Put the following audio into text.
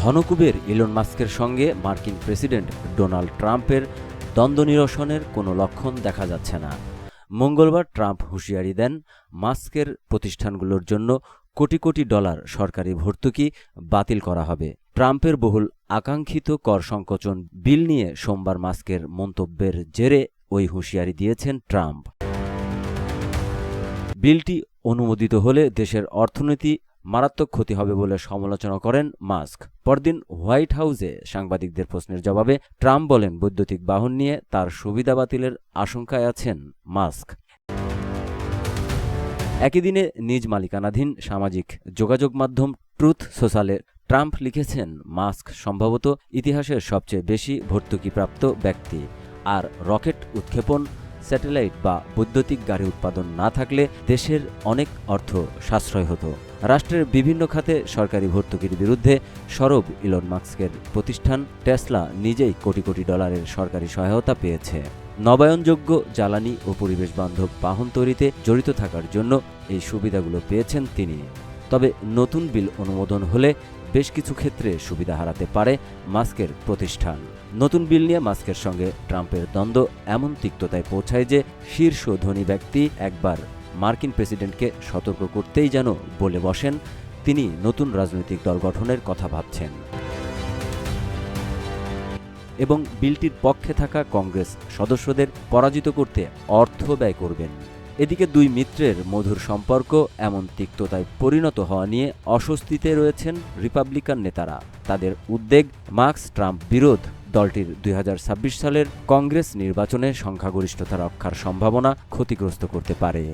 ধনকুবের Elon মাস্কের সঙ্গে মার্কিন প্রেসিডেন্ট ডোনাল্ড ট্রাম্পের দ্বন্দ্ব নিরসনের কোনো লক্ষণ দেখা যাচ্ছে না। মঙ্গলবার ট্রাম্প হুঁশিয়ারি দেন, মাস্কের প্রতিষ্ঠানগুলোর জন্য কোটি কোটি ডলার সরকারি ভর্তুকি বাতিল করা হবে। ট্রাম্পের বহুল আকাঙ্ক্ষিত কর সংকোচন বিল নিয়ে সোমবার মাস্কের মন্তব্যের জেরে ওই হুঁশিয়ারি দিয়েছেন ট্রাম্প। বিলটি অনুমোদিত হলে দেশের অর্থনীতি মারাত্মক ক্ষতি হবে বলে সমালোচনা করেন মাস্ক। পরদিন হোয়াইট হাউসে সাংবাদিকদের প্রশ্নের জবাবে ট্রাম্প বলেন, বৈদ্যুতিক বাহন নিয়ে তার সুবিধা বাতিলের আশঙ্কায় আছেন মাস্ক। একই দিনে নিজ মালিকানাধীন সামাজিক যোগাযোগ মাধ্যম ট্রুথ সোশ্যালে ট্রাম্প লিখেছেন, মাস্ক সম্ভবত ইতিহাসের সবচেয়ে বেশি ভর্তুকিপ্রাপ্ত ব্যক্তি। আর রকেট উৎক্ষেপণ, স্যাটেলাইট বা বৈদ্যুতিক গাড়ি উৎপাদন না থাকলে দেশের অনেক অর্থ সাশ্রয় হতো। রাষ্ট্রের বিভিন্ন খাতে সরকারি ভর্তুকির বিরুদ্ধে সরব ইলন মাস্কের প্রতিষ্ঠান টেসলা নিজেই কোটি কোটি ডলারের সরকারি সহায়তা পেয়েছে। নবায়নযোগ্য জ্বালানি ও পরিবেশ বান্ধব বাহন তৈরিতে জড়িত থাকার জন্য এই সুবিধাগুলো পেয়েছেন তিনি। তবে নতুন বিল অনুমোদন হলে বেশ কিছু ক্ষেত্রে সুবিধা হারাতে পারে মাস্কের প্রতিষ্ঠান। নতুন বিল নিয়ে মাস্কের সঙ্গে ট্রাম্পের দ্বন্দ্ব এমন তিক্ততায় পৌঁছায় যে শীর্ষ ধনী ব্যক্তি একবার মার্কিন প্রেসিডেন্টকে সতর্ক করতেই যেন বলে বসেন, তিনি নতুন রাজনৈতিক দল গঠনের কথা ভাবছেন। এবং বিলটির পক্ষে থাকা কংগ্রেস সদস্যদের পরাজিত করতে অর্থ ব্যয় করবেন। এদিকে দুই মিত্রের মধুর সম্পর্ক এমন তিক্ততায় পরিণত হওয়া নিয়ে অস্বস্তিতে রয়েছেন রিপাবলিকান নেতারা। তাদের উদ্বেগ, মার্কস ট্রাম্প বিরোধ, দলটির দুই হাজার ছাব্বিশ সালের কংগ্রেস নির্বাচনে সংখ্যাগরিষ্ঠতা রক্ষার সম্ভাবনা ক্ষতিগ্রস্ত করতে পারে।